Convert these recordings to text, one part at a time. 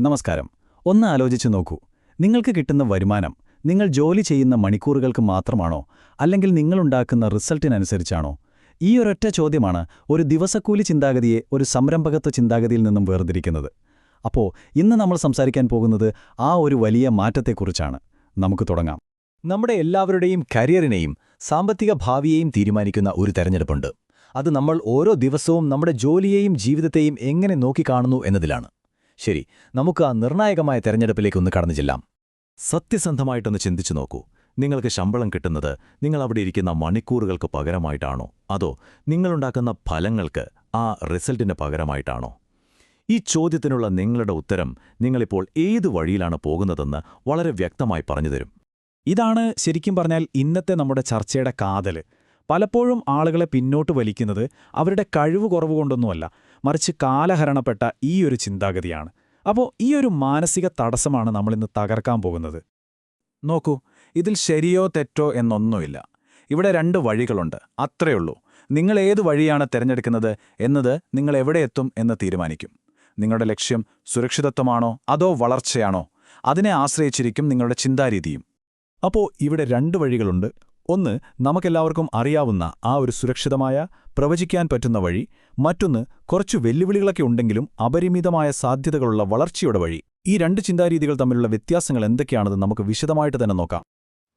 നമസ്കാരം. ഒന്ന് ആലോചിച്ചു നോക്കൂ. നിങ്ങൾക്ക് കിട്ടുന്ന വരുമാനം നിങ്ങൾ ജോലി ചെയ്യുന്ന മണിക്കൂറുകൾക്ക് മാത്രമാണോ? അല്ലെങ്കിൽ നിങ്ങളുണ്ടാക്കുന്ന റിസൾട്ടിനനുസരിച്ചാണോ? ഈ ഒരൊറ്റ ചോദ്യമാണ് ഒരു ദിവസക്കൂലി ചിന്താഗതിയെ ഒരു സംരംഭകത്വ ചിന്താഗതിയിൽ നിന്നും വേർതിരിക്കുന്നത്. അപ്പോൾ ഇന്ന് നമ്മൾ സംസാരിക്കാൻ പോകുന്നത് ആ ഒരു വലിയ മാറ്റത്തെക്കുറിച്ചാണ്. നമുക്ക് തുടങ്ങാം. നമ്മുടെ എല്ലാവരുടെയും കരിയറിനെയും സാമ്പത്തിക ഭാവിയെയും തീരുമാനിക്കുന്ന ഒരു തെരഞ്ഞെടുപ്പുണ്ട്. അത് നമ്മൾ ഓരോ ദിവസവും നമ്മുടെ ജോലിയെയും ജീവിതത്തെയും എങ്ങനെ നോക്കിക്കാണുന്നു എന്നതിലാണ്. ശരി നമുക്ക് ആ നിർണായകമായ തെരഞ്ഞെടുപ്പിലേക്ക് ഒന്ന് കടന്നു ചെല്ലാം. സത്യസന്ധമായിട്ടൊന്ന് ചിന്തിച്ചു നോക്കൂ. നിങ്ങൾക്ക് ശമ്പളം കിട്ടുന്നത് നിങ്ങൾ അവിടെ ഇരിക്കുന്ന മണിക്കൂറുകൾക്ക് പകരമായിട്ടാണോ? അതോ നിങ്ങളുണ്ടാക്കുന്ന ഫലങ്ങൾക്ക് ആ റിസൾട്ടിന് പകരമായിട്ടാണോ? ഈ ചോദ്യത്തിനുള്ള നിങ്ങളുടെ ഉത്തരം നിങ്ങളിപ്പോൾ ഏതു വഴിയിലാണ് പോകുന്നതെന്ന് വളരെ വ്യക്തമായി പറഞ്ഞുതരും ഇതാണ് ശരിക്കും പറഞ്ഞാൽ ഇന്നത്തെ നമ്മുടെ ചർച്ചയുടെ കാതൽ പലപ്പോഴും ആളുകളെ പിന്നോട്ട് വലിക്കുന്നത് അവരുടെ കഴിവ് കുറവ് കൊണ്ടൊന്നുമല്ല മറിച്ച് കാലഹരണപ്പെട്ട ഈ ഒരു ചിന്താഗതിയാണ്. അപ്പോൾ ഈ ഒരു മാനസിക തടസ്സമാണ് നമ്മളിന്ന് തകർക്കാൻ പോകുന്നത്. നോക്കൂ ഇതിൽ ശരിയോ തെറ്റോ എന്നൊന്നുമില്ല. ഇവിടെ രണ്ട് വഴികളുണ്ട്. അത്രയുള്ളൂ നിങ്ങൾ ഏത് വഴിയാണ് തിരഞ്ഞെടുക്കുന്നത് എന്നത് നിങ്ങൾ എവിടെ എത്തും എന്ന് തീരുമാനിക്കും. നിങ്ങളുടെ ലക്ഷ്യം സുരക്ഷിതത്വമാണോ അതോ വളർച്ചയാണോ? അതിനെ ആശ്രയിച്ചിരിക്കും നിങ്ങളുടെ ചിന്താരീതിയും. അപ്പോൾ ഇവിടെ രണ്ട് വഴികളുണ്ട്. ഒന്ന് നമുക്കെല്ലാവർക്കും അറിയാവുന്ന ആ ഒരു സുരക്ഷിതമായ പ്രവചിക്കാൻ പറ്റുന്ന വഴി മറ്റൊന്ന് കുറച്ചു വെല്ലുവിളികളൊക്കെ ഉണ്ടെങ്കിലും അപരിമിതമായ സാധ്യതകളുള്ള വളർച്ചയുടെ വഴി. ഈ രണ്ട് ചിന്താരീതികൾ തമ്മിലുള്ള വ്യത്യാസങ്ങൾ എന്തൊക്കെയാണെന്ന് നമുക്ക് വിശദമായിട്ട് തന്നെ നോക്കാം.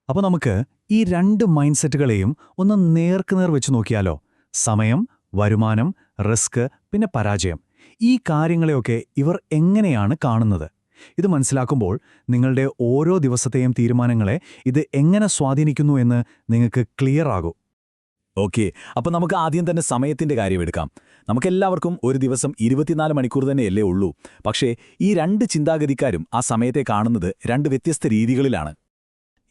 അപ്പോൾ നമുക്ക് ഈ രണ്ട് മൈൻഡ് സെറ്റുകളെയും ഒന്ന് നേർക്കുനേർ വെച്ച് നോക്കിയാലോ? സമയം വരുമാനം റിസ്ക് പിന്നെ പരാജയം. ഈ കാര്യങ്ങളെയൊക്കെ ഇവർ എങ്ങനെയാണ് കാണുന്നത്? ഇത് മനസ്സിലാക്കുമ്പോൾ നിങ്ങളുടെ ഓരോ ദിവസത്തെയും തീരുമാനങ്ങളെ ഇത് എങ്ങനെ സ്വാധീനിക്കുന്നു എന്ന് നിങ്ങൾക്ക് ക്ലിയർ ആകും. ഓക്കെ അപ്പോൾ നമുക്ക് ആദ്യം തന്നെ സമയത്തിന്റെ കാര്യം എടുക്കാം. നമുക്കെല്ലാവർക്കും ഒരു ദിവസം ഇരുപത്തിനാല് മണിക്കൂർ തന്നെയല്ലേ ഉള്ളൂ. പക്ഷേ ഈ രണ്ട് ചിന്താഗതിക്കാരും ആ സമയത്തെ കാണുന്നത് രണ്ട് വ്യത്യസ്ത രീതികളിലാണ്.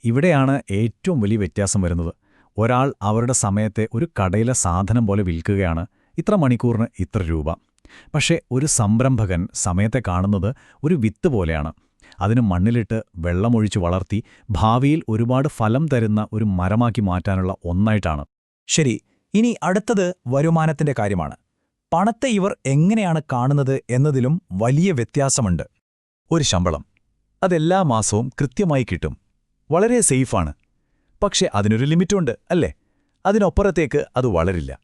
ഇവിടെയാണ് ഏറ്റവും വലിയ വ്യത്യാസം വരുന്നത്. ഒരാൾ അവരുടെ സമയത്തെ ഒരു കടയിലെ സാധനം പോലെ വിൽക്കുകയാണ്. ഇത്ര മണിക്കൂറിന് ഇത്ര രൂപ. പക്ഷേ ഒരു സംരംഭകൻ സമയത്തെ കാണുന്നത് ഒരു വിത്ത് പോലെയാണ്. അതിന് മണ്ണിലിട്ട് വെള്ളമൊഴിച്ച് വളർത്തി ഭാവിയിൽ ഒരുപാട് ഫലം തരുന്ന ഒരു മരമാക്കി മാറ്റാനുള്ള ഒന്നായിട്ടാണ്. ശരി ഇനി അടുത്തത് വരുമാനത്തിന്റെ കാര്യമാണ്. പണത്തെ ഇവർ എങ്ങനെയാണ് കാണുന്നത് എന്നതിലും വലിയ വ്യത്യാസമുണ്ട്. ഒരു ശമ്പളം. അതെല്ലാ മാസവും കൃത്യമായി കിട്ടും. വളരെ സേഫാണ്. പക്ഷേ അതിനൊരു ലിമിറ്റുണ്ട് അല്ലേ? അതിനപ്പുറത്തേക്ക് അത് വളരില്ല.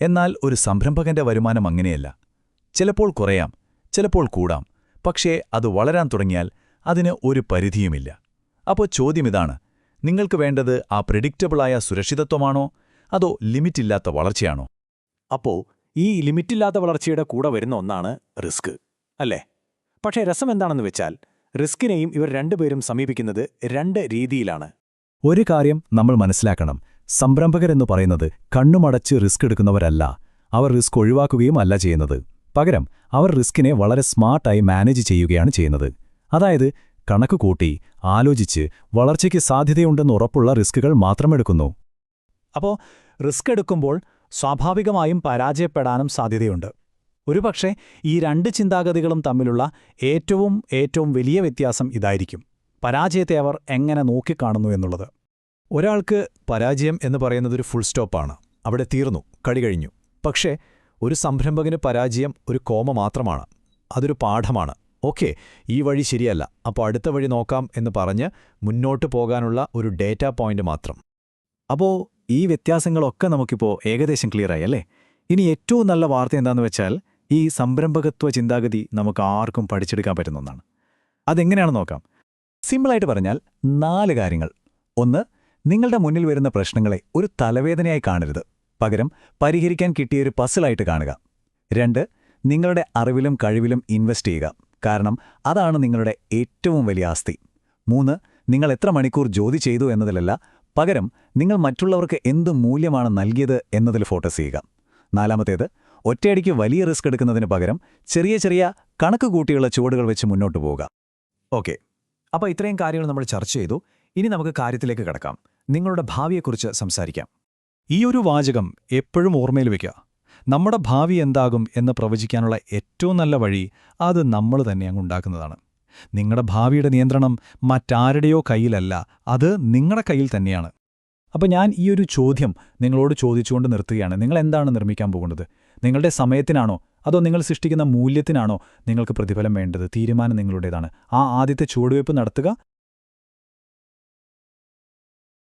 എന്നാൽ ഒരു സംരംഭകന്റെ വരുമാനം അങ്ങനെയല്ല. ചിലപ്പോൾ കുറയാം ചിലപ്പോൾ കൂടാം. പക്ഷേ അത് വളരാൻ തുടങ്ങിയാൽ അതിന് ഒരു പരിധിയുമില്ല. അപ്പോൾ ചോദ്യമിതാണ് നിങ്ങൾക്ക് വേണ്ടത് ആ പ്രെഡിക്റ്റബിളായ സുരക്ഷിതത്വമാണോ അതോ ലിമിറ്റില്ലാത്ത വളർച്ചയാണോ? അപ്പോൾ ഈ ലിമിറ്റില്ലാത്ത വളർച്ചയുടെ കൂടെ വരുന്ന ഒന്നാണ് റിസ്ക് അല്ലേ? പക്ഷേ രസം എന്താണെന്ന് വെച്ചാൽ റിസ്കിനെയും ഇവർ രണ്ടുപേരും സമീപിക്കുന്നത് രണ്ട് രീതിയിലാണ്. ഒരു കാര്യം നമ്മൾ മനസ്സിലാക്കണം സംരംഭകരെന്ന് പറയുന്നത് കണ്ണുമടച്ച് റിസ്ക് എടുക്കുന്നവരല്ല അവർ റിസ്ക് ഒഴിവാക്കുകയും അല്ല ചെയ്യുന്നത്. പകരം അവർ റിസ്കിനെ വളരെ സ്മാർട്ടായി മാനേജ് ചെയ്യുകയാണ് ചെയ്യുന്നത്. അതായത് കണക്ക് കൂട്ടി ആലോചിച്ച് വളർച്ചയ്ക്ക് സാധ്യതയുണ്ടെന്ന് ഉറപ്പുള്ള റിസ്കുകൾ മാത്രമെടുക്കുന്നു അപ്പോൾ റിസ്ക് എടുക്കുമ്പോൾ സ്വാഭാവികമായും പരാജയപ്പെടാനും സാധ്യതയുണ്ട്. ഒരുപക്ഷെ ഈ രണ്ട് ചിന്താഗതികളും തമ്മിലുള്ള ഏറ്റവും ഏറ്റവും വലിയ വ്യത്യാസം ഇതായിരിക്കും. പരാജയത്തെ അവർ എങ്ങനെ നോക്കിക്കാണുന്നു എന്നുള്ളത്. ഒരാൾക്ക് പരാജയം എന്ന് പറയുന്നതൊരു ഫുൾ സ്റ്റോപ്പാണ്. അവിടെ തീർന്നു കളി കഴിഞ്ഞു. പക്ഷേ ഒരു സംരംഭകന് പരാജയം ഒരു കോമ മാത്രമാണ്. അതൊരു പാഠമാണ്. ഓക്കെ ഈ വഴി ശരിയല്ല. അപ്പോൾ അടുത്ത വഴി നോക്കാം എന്ന് പറഞ്ഞ് മുന്നോട്ട് പോകാനുള്ള ഒരു ഡേറ്റാ പോയിന്റ് മാത്രം. അപ്പോൾ ഈ വ്യത്യാസങ്ങളൊക്കെ നമുക്കിപ്പോൾ ഏകദേശം ക്ലിയറായി അല്ലേ? ഇനി ഏറ്റവും നല്ല വാർത്ത എന്താണെന്ന് വെച്ചാൽ ഈ സംരംഭകത്വ ചിന്താഗതി നമുക്ക് ആർക്കും പഠിച്ചെടുക്കാൻ പറ്റുന്ന ഒന്നാണ്. അതെങ്ങനെയാണെന്ന് നോക്കാം. സിമ്പിളായിട്ട് പറഞ്ഞാൽ നാല് കാര്യങ്ങൾ. ഒന്ന് നിങ്ങളുടെ മുന്നിൽ വരുന്ന പ്രശ്നങ്ങളെ ഒരു തലവേദനയായി കാണരുത്. പകരം പരിഹരിക്കാൻ കിട്ടിയൊരു പസിലായിട്ട് കാണുക. രണ്ട് നിങ്ങളുടെ അറിവിലും കഴിവിലും ഇൻവെസ്റ്റ് ചെയ്യുക. കാരണം അതാണ് നിങ്ങളുടെ ഏറ്റവും വലിയ ആസ്തി. മൂന്ന് നിങ്ങൾ എത്ര മണിക്കൂർ ജോലി ചെയ്തു എന്നതിലല്ല പകരം നിങ്ങൾ മറ്റുള്ളവർക്ക് എന്ത് മൂല്യമാണ് നൽകിയത് എന്നതിൽ ഫോക്കസ് ചെയ്യുക. നാലാമത്തേത് ഒറ്റയടിക്ക് വലിയ റിസ്ക് എടുക്കുന്നതിന് പകരം ചെറിയ ചെറിയ കണക്ക് കൂട്ടിയുള്ള ചുവടുകൾ വെച്ച് മുന്നോട്ട് പോവുക. ഓക്കെ. അപ്പോൾ ഇത്രയും കാര്യങ്ങൾ നമ്മൾ ചർച്ച ചെയ്തു. ഇനി നമുക്ക് കാര്യത്തിലേക്ക് കിടക്കാം. നിങ്ങളുടെ ഭാവിയെക്കുറിച്ച് സംസാരിക്കാം. ഈ ഒരു വാചകം എപ്പോഴും ഓർമ്മയിൽ വയ്ക്കുക നമ്മുടെ ഭാവി എന്താകും എന്ന് പ്രവചിക്കാനുള്ള ഏറ്റവും നല്ല വഴി അത് നമ്മൾ തന്നെ അങ്ങ് ഉണ്ടാക്കുന്നതാണ്. നിങ്ങളുടെ ഭാവിയുടെ നിയന്ത്രണം മറ്റാരുടെയോ കയ്യിലല്ല അത് നിങ്ങളുടെ കയ്യിൽ തന്നെയാണ്. അപ്പോൾ ഞാൻ ഈ ഒരു ചോദ്യം നിങ്ങളോട് ചോദിച്ചുകൊണ്ട് നിർത്തുകയാണ്. നിങ്ങൾ എന്താണ് നിർമ്മിക്കാൻ പോകുന്നത്? നിങ്ങളുടെ സമയത്തിനാണോ? അതോ നിങ്ങൾ സൃഷ്ടിക്കുന്ന മൂല്യത്തിനാണോ നിങ്ങൾക്ക് പ്രതിഫലം വേണ്ടത്? തീരുമാനം നിങ്ങളുടേതാണ്. ആ ആദ്യത്തെ ചുവടുവയ്പ് നടത്തുക